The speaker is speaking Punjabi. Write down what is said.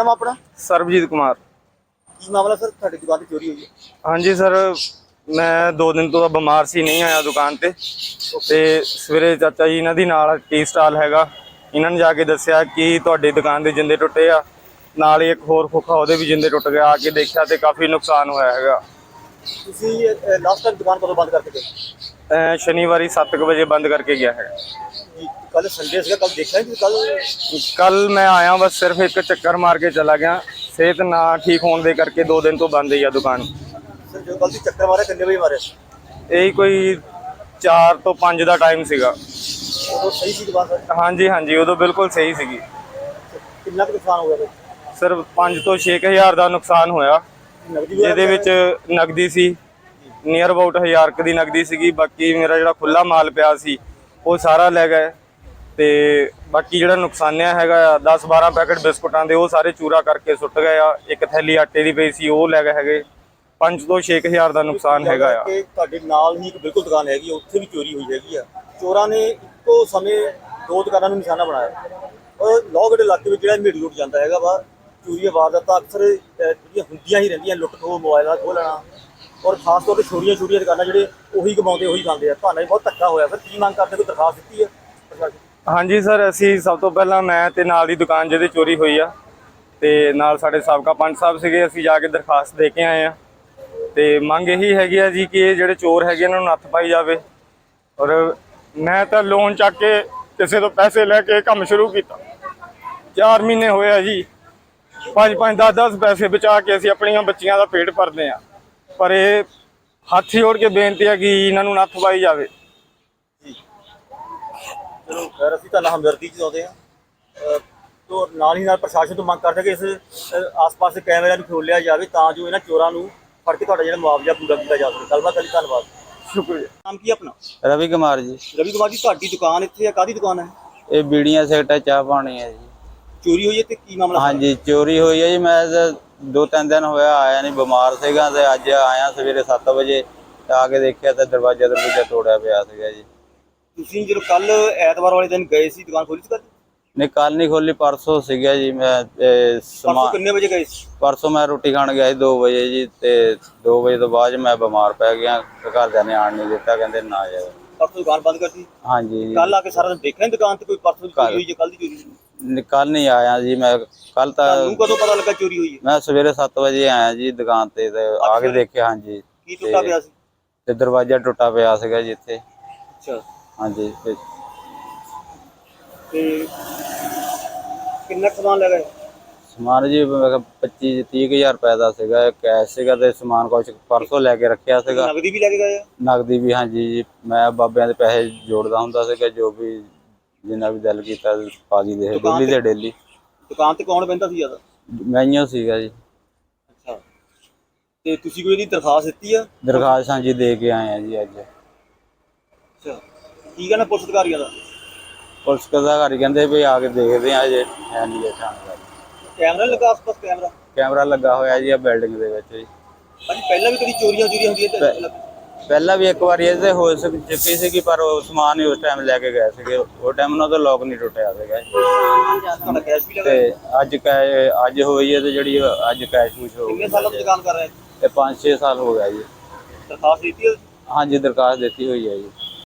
ਨਾਮ ਆ ਆਪਣਾ? ਸਰਬਜੀਤ ਕੁਮਾਰ। ਕੀ ਮਾਮਲਾ ਸਰ? ਤੁਹਾਡੀ ਦੁਕਾਨ ਤੇ ਚੋਰੀ ਹੋਈ ਹੈ। ਹਾਂਜੀ ਸਰ ਮੈਂ ਦੋ ਦਿਨ ਤੋਂ ਬਿਮਾਰ ਸੀ ਨਹੀਂ ਆਇਆ ਦੁਕਾਨ ਤੇ। ਤੇ ਸਵੇਰੇ ਚਾਚਾ ਜੀ ਇਹਨਾਂ ਦੀ ਨਾਲ ਟੀ ਸਟਾਲ ਹੈਗਾ। ਇਹਨਾਂ ਨੇ ਜਾ ਕੇ ਦੱਸਿਆ ਕਿ ਤੁਹਾਡੀ ਦੁਕਾਨ ਦੇ ਜਿੰਦੇ ਟੁੱਟੇ ਆ। ਨਾਲ ਹੀ ਇੱਕ ਹੋਰ ਖੋਖਾ ਉਹਦੇ ਵੀ ਜਿੰਦੇ ਟੁੱਟ ਗਿਆ ਆ ਕੇ ਦੇਖਿਆ ਤੇ ਕਾਫੀ ਨੁਕਸਾਨ ਹੋਇਆ ਹੈਗਾ। ਤੁਸੀਂ ਲਾਸਟ ਟਾਈਮ ਦੁਕਾਨ ਕਦੋਂ ਬੰਦ ਕਰਕੇ ਗਏ? ਸ਼ਨੀਵਾਰੀ 7:00 ਵਜੇ ਬੰਦ ਕਰਕੇ ਗਿਆ ਹੈ ਕੱਲ ਸੰਡੇ ਸੀਗਾ ਕੱਲ ਦੇਖਿਆ ਕਿ ਕੱਲ ਕੱਲ ਮੈਂ ਆਇਆ ਬਸ ਸਿਰਫ ਇੱਕ ਚੱਕਰ ਮਾਰ ਕੇ ਚਲਾ ਗਿਆ। ਸਿਹਤ ਨਾ ਠੀਕ ਹੋਣ ਦੇ ਕਰਕੇ ਦੋ ਦਿਨ ਤੋਂ ਬੰਦ ਹੀ ਆ ਦੁਕਾਨ। ਸਰ ਜਦੋਂ ਕੱਲ ਦੀ ਚੱਕਰ ਮਾਰਿਆ ਕਿੰਨੇ ਵਜੇ ਮਾਰਿਆ ਇਹੀ ਕੋਈ 4 ਤੋਂ 5 ਦਾ ਟਾਈਮ ਸੀਗਾ। ਉਦੋਂ ਸਹੀ ਸੀ ਦੁਕਾਨ ਸਰ? ਹਾਂਜੀ ਹਾਂਜੀ ਉਦੋਂ ਬਿਲਕੁਲ ਸਹੀ ਸੀਗੀ। ਕਿੰਨਾ ਕੁ ਨੁਕਸਾਨ ਹੋ ਗਿਆ? ਸਿਰਫ 5 ਤੋਂ 6000 ਦਾ ਨੁਕਸਾਨ ਹੋਇਆ। ਜਿਹਦੇ ਵਿੱਚ ਨਗਦੀ ਸੀ ਨੀਅਰ ਅਬਾਊਟ 1000 ਕੁ ਦੀ ਨਗਦੀ ਸੀਗੀ। ਬਾਕੀ ਮੇਰਾ ਜਿਹੜਾ ਖੁੱਲਾ ਮਾਲ ਪਿਆ ਸੀ ਉਹ ਸਾਰਾ ਲੈ ਗਏ। ਤੇ ਬਾਕੀ ਜਿਹੜਾ ਨੁਕਸਾਨਿਆ ਹੈਗਾ 10 12 ਪੈਕੇਟ ਬਿਸਕੁਟਾਂ ਦੇ ਉਹ ਸਾਰੇ ਚੂਰਾ ਕਰਕੇ ਸੁੱਟ ਗਏ ਆ। ਇੱਕ ਥੈਲੀ ਆਟੇ ਦੀ ਪਈ ਸੀ ਉਹ ਲੈ ਗਏ ਹੈਗੇ। 5 ਤੋਂ 6000 ਦਾ ਨੁਕਸਾਨ ਹੈਗਾ ਆ। ਕਿ ਤੁਹਾਡੇ ਨਾਲ ਹੀ ਇੱਕ ਬਿਲਕੁਲ ਦੁਕਾਨ ਹੈਗੀ ਉੱਥੇ ਵੀ ਚੋਰੀ ਹੋਈ ਹੈਗੀ ਆ। ਚੋਰਾਂ ਨੇ ਇੱਕੋ ਸਮੇਂ ਦੋ ਦੁਕਾਨਾਂ ਨੂੰ ਨਿਸ਼ਾਨਾ ਬਣਾਇਆ। ਔਰ ਲੋਹਗੜ੍ਹ ਇਲਾਕੇ ਵਿੱਚ ਜਿਹੜਾ ਮੇੜ ਲੁੱਟ ਜਾਂਦਾ ਹੈਗਾ ਵਾ ਚੋਰੀਆਂ ਵਾਰਦਾਤਾਂ ਅਕਸਰ ਅਹ, ਜਿਹੜੀਆਂ ਹੁੰਦੀਆਂ ਹੀ ਰਹਿੰਦੀਆਂ ਲੁੱਟ ਖੋਹ ਮੋਬਾਈਲਾਂ ਖੋਹ ਲੈਣਾ। ਔਰ ਖਾਸ ਤੌਰ ਤੇ ਛੋਟੀਆਂ ਛੋਟੀਆਂ ਦੁਕਾਨਾਂ ਜਿਹੜੇ ਉਹੀ ਕਮਾਉਂਦੇ ਉਹੀ ਖਾਂਦੇ ਆ। ਤੁਹਾਨੂੰ ਬਹੁਤ ਧੱਕਾ ਹੋਇਆ। ਫਿਰ ਕੀ ਮੰਗ ਕਰਦੇ? ਕੋਈ ਦਰਖਾਸਤ ਦਿੱਤੀ ਹੈ? ਪ੍ਰਸ਼ਾਸਨ ਹਾਂਜੀ ਸਰ, ਅਸੀਂ ਸਭ ਤੋਂ ਪਹਿਲਾਂ ਮੈਂ ਤੇ ਨਾਲ ਦੀ ਦੁਕਾਨ ਜਿਹਦੇ ਚੋਰੀ ਹੋਈ ਆ ਤੇ ਨਾਲ ਸਾਡੇ ਸਾਬਕਾ ਪੰਚ ਸਾਹਿਬ ਸੀਗੇ, ਅਸੀਂ ਜਾ ਕੇ ਦਰਖਾਸਤ ਦੇ ਕੇ ਆਏ ਆ। ਤੇ ਮੰਗ ਇਹੀ ਹੈਗੀ ਆ ਜੀ ਕਿ ਇਹ ਜਿਹੜੇ ਚੋਰ ਹੈਗੇ ਇਹਨਾਂ ਨੂੰ ਨੱਥ ਪਾਈ ਜਾਵੇ। ਔਰ ਮੈਂ ਤਾਂ ਲੋਨ ਚੱਕ ਕੇ ਕਿਸੇ ਤੋਂ ਪੈਸੇ ਲੈ ਕੇ ਕੰਮ ਸ਼ੁਰੂ ਕੀਤਾ। 4 ਮਹੀਨੇ ਹੋਏ ਆ ਜੀ। 5 5 10 10 ਪੈਸੇ ਬਚਾ ਕੇ ਅਸੀਂ ਆਪਣੀਆਂ ਬੱਚੀਆਂ ਦਾ ਪੇਟ ਭਰਦੇ ਆ। ਪਰ ਇਹ ਹੱਥ ਜੋੜ ਕੇ ਬੇਨਤੀ ਆ ਕਿ ਇਹਨਾਂ ਨੂੰ ਨੱਥ ਪਾਈ ਜਾਵੇ। ਖੈਰ ਅਸੀਂ ਤਾਂ ਹਮਦਰਦੀ ਚਾਹੁੰਦੇ ਆ ਤੋਂ ਨਾਲ ਹੀ ਨਾਲ ਪ੍ਰਸ਼ਾਸਨ ਤੋਂ ਮੰਗ ਕਰਦੇ ਕਿ ਇਸ ਆਸ-ਪਾਸ ਦੇ ਕੈਮਰਿਆਂ ਨੂੰ ਖੋਲਿਆ ਜਾਵੇ ਤਾਂ ਜੋ ਇਹਨਾਂ ਚੋਰਾਂ ਨੂੰ ਫੜ ਕੇ ਤੁਹਾਡਾ ਜਿਹੜਾ ਮੁਆਵਜ਼ਾ ਪੂਰਾ ਕੀਤਾ ਜਾ ਸਕੇ। ਗੱਲਬਾਤ ਲਈ ਧੰਨਵਾਦ। ਸ਼ੁਕਰੀਆ। ਨਾਮ ਕੀ ਹੈ ਆਪਣਾ? ਰਵੀ ਕੁਮਾਰ ਜੀ। ਰਵੀ ਕੁਮਾਰ ਜੀ ਤੁਹਾਡੀ ਦੁਕਾਨ ਇੱਥੇ ਹੈ ਕਾਦੀ ਦੁਕਾਨ ਹੈ? ਇਹ ਬੀੜੀਆਂ ਸੈਕਟਰ ਚਾਹ ਪਾਣੀ ਹੈ ਜੀ। ਚੋਰੀ ਹੋਈ ਹੈ ਤੇ ਕੀ ਮਾਮਲਾ ਹਾਂਜੀ ਚੋਰੀ ਹੋਈ ਹੈ ਜੀ। ਮੈਂ ਦੋ ਤਿੰਨ ਦਿਨ ਹੋਇਆ ਆਇਆ ਨਹੀਂ ਬਿਮਾਰ ਸੀਗਾ ਤੇ ਅੱਜ ਆਇਆ ਸਵੇਰੇ 7 ਵਜੇ ਆ ਕੇ ਦੇਖਿਆ ਤਾਂ ਦਰਵਾਜ਼ਾ ਦਰਵਾਜ਼ਾ ਤੋੜਿਆ ਪਿਆ ਸੀਗਾ ਜੀ। ਤੁਸੀਂ ਜਦੋਂ ਕੱਲ ਐਤਵਾਰ ਵਾਲੇ ਦਿਨ ਗਏ ਸੀ ਦੁਕਾਨ ਖੋਲੀ ਸੀ ਕੱਲ ਨਹੀਂ ਕੱਲ ਨਹੀਂ ਖੋਲੀ ਪਰਸੋਂ ਸੀਗਾ ਜੀ ਮੈਂ ਪਰਸੋਂ ਸਮਾਂ ਕਿੰਨੇ ਵਜੇ ਗਏ ਸੀ? ਪਰਸੋਂ ਮੈਂ ਰੋਟੀ ਖਾਣ ਗਿਆ ਸੀ 2 ਵਜੇ ਜੀ ਤੇ 2 ਵਜੇ ਤੋਂ ਬਾਅਦ ਮੈਂ ਬਿਮਾਰ ਪੈ ਗਿਆ ਤੇ ਘਰਦਿਆਂ ਨੇ ਆਣ ਨਹੀਂ ਦਿੱਤਾ ਕਹਿੰਦੇ ਨਾ ਜਾਓ ਪਰਸੋਂ ਦੁਕਾਨ ਬੰਦ ਕਰਤੀ? ਹਾਂਜੀ ਜੀ। ਕੱਲ ਆ ਕੇ ਸਾਰਾ ਦਿਨ ਦੇਖਿਆ ਨੀ ਦੁਕਾਨ ਤੇ ਕੋਈ ਪਰਸੋਂ ਦੀ ਚੋਰੀ ਹੋਈ ਜਾਂ ਕੱਲ ਦੀ ਚੋਰੀ ਹੋਈ? ਕੱਲ ਨਹੀਂ ਆਇਆ ਜੀ ਮੈਂ ਕੱਲ ਤਾਂ ਤੁਹਾਨੂੰ ਕਦੋਂ ਪਤਾ ਲੱਗਾ ਚੋਰੀ ਹੋਈ ਹੈ? ਮੈਂ ਸਵੇਰੇ 7 ਵਜੇ ਆਇਆ ਜੀ ਦੁਕਾਨ ਤੇ ਤੇ ਆ ਕੇ ਦੇਖਿਆ ਹਾਂਜੀ। ਕੀ ਟੁੱਟਾ ਪਿਆ ਸੀ? ਤੇ ਦਰਵਾਜ਼ਾ ਟੁੱਟਾ ਪਿਆ ਸੀਗਾ ਜੀ ਇੱਥੇ। ਅੱਛਾ। ਹਾਂਜੀ। ਤੇ ਤੇ ਕਿੰਨਾ ਸਮਾਨ ਲੈ ਗਏ ਸਮਾਨ ਜੀ ਮੈਂ ਕਿਹਾ 25 30000 ਰੁਪਏ ਦਾ ਸੀਗਾ ਕੈਸ਼ ਸੀਗਾ ਤੇ ਸਮਾਨ ਕੁਛ ਪਰਸੋਂ ਲੈ ਕੇ ਰੱਖਿਆ ਸੀਗਾ। ਨਗਦੀ ਵੀ ਲੈ ਕੇ ਗਏ ਆ? ਨਗਦੀ ਵੀ ਹਾਂਜੀ ਜੀ। ਮੈਂ ਬਾਬਿਆਂ ਦੇ ਪੈਸੇ ਜੋੜਦਾ ਹੁੰਦਾ ਸੀਗਾ ਜੋ ਵੀ ਜਿੰਨਾ ਵੀ ਦਿਲ ਕੀਤਾ ਪਾ ਦੀ ਦੇ ਡੇਲੀ ਦੇ ਡੇਲੀ। ਦੁਕਾਨ ਤੇ ਕੌਣ ਬੈਂਦਾ ਸੀ ਜ਼ਿਆਦਾ? ਮੈਂਈਓ ਸੀਗਾ ਜੀ। ਅੱਛਾ। ਤੇ ਤੁਸੀਂ ਕੋਈ ਇਹਦੀ ਦਰਖਾਸਤ ਦਿੱਤੀ ਆ? ਦਰਖਾਸਤ ਹਾਂਜੀ ਦੇ ਕੇ ਆਏ ਆ ਜੀ ਅੱਜ। ਅੱਛਾ। ਕੀ ਕਹਿੰਦਾ ਪੁਲਿਸ ਅਧਿਕਾਰੀਆਂ ਦਾ? ਪੁਲਿਸ ਕਜ਼ਾਗਾਰੀ ਕਹਿੰਦੇ ਵੀ ਆ ਕੇ ਦੇਖਦੇ ਆ ਜੇ ਹੈ ਨਹੀਂ ਇਹ ਥਾਣੇਦਾਰ ਕੈਮਰਾ ਲੱਗਾ ਆਸ-ਪਾਸ ਕੈਮਰਾ? ਕੈਮਰਾ ਲੱਗਾ ਹੋਇਆ ਜੀ ਆ ਬਿਲਡਿੰਗ ਦੇ ਵਿੱਚ ਜੀ। ਭਾਜੀ ਪਹਿਲਾਂ ਵੀ ਕਦੀ ਚੋਰੀਆਂ ਚੋਰੀਆਂ ਹੁੰਦੀਆਂ ਤੇ ਪਹਿਲਾਂ ਵੀ ਇੱਕ ਵਾਰੀ ਇਹਦੇ ਹੋ ਸਕ ਚੁੱਕੀ ਸੀਗੀ ਪਰ ਉਹ ਸਮਾਨ ਹੀ ਉਸ ਟਾਈਮ ਲੈ ਕੇ ਗਏ ਸੀਗੇ। ਉਹ ਟਾਈਮ ਨਾਲ ਤਾਂ ਲੋਕ ਨਹੀਂ ਟੁੱਟਿਆ ਸੀਗਾ ਤੁਹਾਡਾ ਕੈਸ਼ ਵੀ ਲੱਗਾ ਤੇ ਅੱਜ ਕੈ ਅੱਜ ਹੋਈ ਹੈ ਤੇ ਜਿਹੜੀ ਅੱਜ ਕੈਸ਼ ਕੁਛ ਹੋ ਕਿੰਨੇ ਸਾਲਾਂ ਤੋਂ ਦੁਕਾਨ ਕਰ ਰਹੇ? ਤੇ 5-6 ਸਾਲ ਹੋ ਗਿਆ ਜੀ। ਦਰਖਾਸਤ ਦਿੱਤੀ? ਹਾਂਜੀ ਦਰਖਾਸਤ ਦਿੱਤੀ ਹੋਈ ਹੈ ਜੀ।